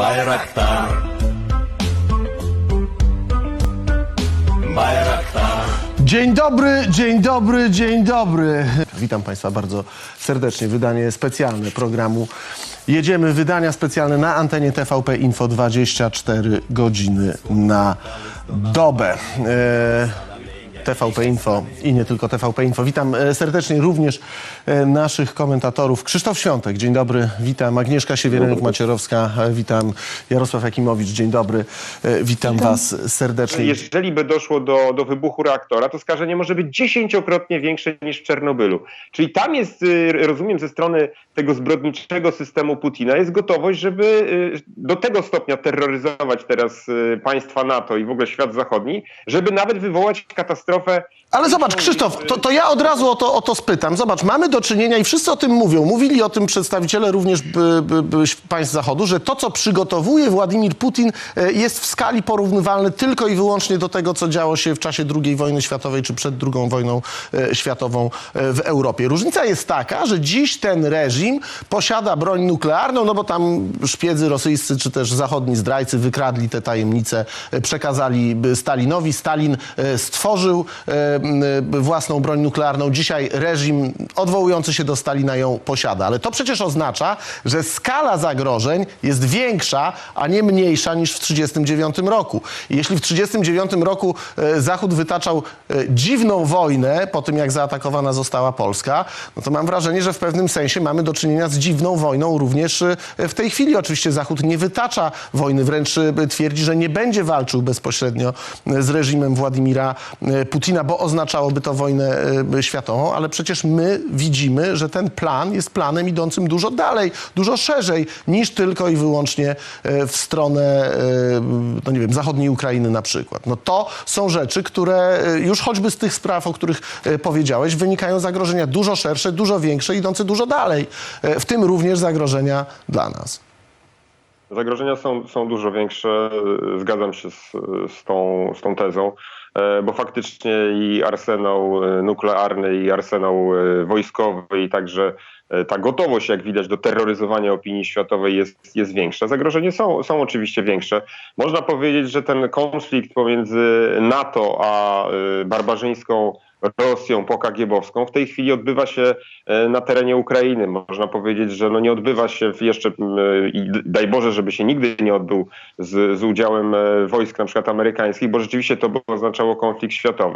Bayraktar Bayraktar Dzień dobry, dzień dobry, dzień dobry. Witam Państwa bardzo serdecznie. Wydanie specjalne programu Jedziemy. Wydania specjalne na antenie TVP Info 24 godziny na dobę. E, TVP Info i nie tylko TVP Info. Witam e, serdecznie również e, naszych komentatorów. Krzysztof Świątek, dzień dobry, witam. Agnieszka Siewierenek-Macierowska, e, witam. Jarosław Jakimowicz, dzień dobry, witam Was serdecznie. Jeżeli by doszło do, do wybuchu reaktora, to skażenie może być dziesięciokrotnie większe niż w Czernobylu. Czyli tam jest, y, rozumiem, ze strony tego zbrodniczego systemu Putina jest gotowość, żeby y, do tego stopnia terroryzować teraz y, państwa NATO i w ogóle świat zachodni, żeby nawet wywołać katastrofę. Ale zobacz, Krzysztof, to, to ja od razu o to, o to spytam. Zobacz, mamy do czynienia i wszyscy o tym mówią. Mówili o tym przedstawiciele również by, by, by państw Zachodu, że to, co przygotowuje Władimir Putin, e, jest w skali porównywalne tylko i wyłącznie do tego, co działo się w czasie II wojny światowej czy przed II wojną e, światową e, w Europie. Różnica jest taka, że dziś ten reżim posiada broń nuklearną, no bo tam szpiedzy rosyjscy czy też zachodni zdrajcy wykradli te tajemnice, przekazali Stalinowi. Stalin e, e, e, własną broń nuklearną. Dzisiaj reżim odwołujący się do Stalina ją posiada. Ale to przecież oznacza, że skala zagrożeń jest większa, a nie mniejsza niż w 1939 roku. Jeśli w 1939 roku e, Zachód wytaczał dziwną wojnę po tym, jak zaatakowana została Polska, no to mam wrażenie, że w pewnym sensie mamy do czynienia z dziwną wojną również w tej chwili. Oczywiście Zachód nie wytacza wojny, wręcz twierdzi, że nie będzie walczył bezpośrednio z reżimem Władimira Putina, bo oznaczałoby to wojnę e, światową, ale przecież my widzimy, że ten plan jest planem idącym dużo dalej, dużo szerzej niż tylko i wyłącznie e, w stronę, e, no nie wiem, zachodniej Ukrainy na przykład. No to są rzeczy, które już choćby z tych spraw, o których powiedziałeś, wynikają zagrożenia dużo szersze, dużo większe, idące dużo dalej, w tym również zagrożenia dla nas. Zagrożenia są, są dużo większe, zgadzam się z, z, tą, z tą tezą, bo faktycznie i arsenał y, nuklearny, i arsenał y, wojskowy, i także e, ta gotowość, jak widać, do terroryzowania opinii światowej jest, jest większa. Zagrożenia są, są oczywiście większe. Można powiedzieć, że ten konflikt pomiędzy NATO a barbarzyńską Rosją pokagiebowską w tej chwili odbywa się e, na terenie Ukrainy. Można powiedzieć, że no nie odbywa się jeszcze i daj Boże, żeby się nigdy nie odbył z, z udziałem e, wojsk na przykład amerykańskich, bo rzeczywiście to by oznaczało konflikt światowy.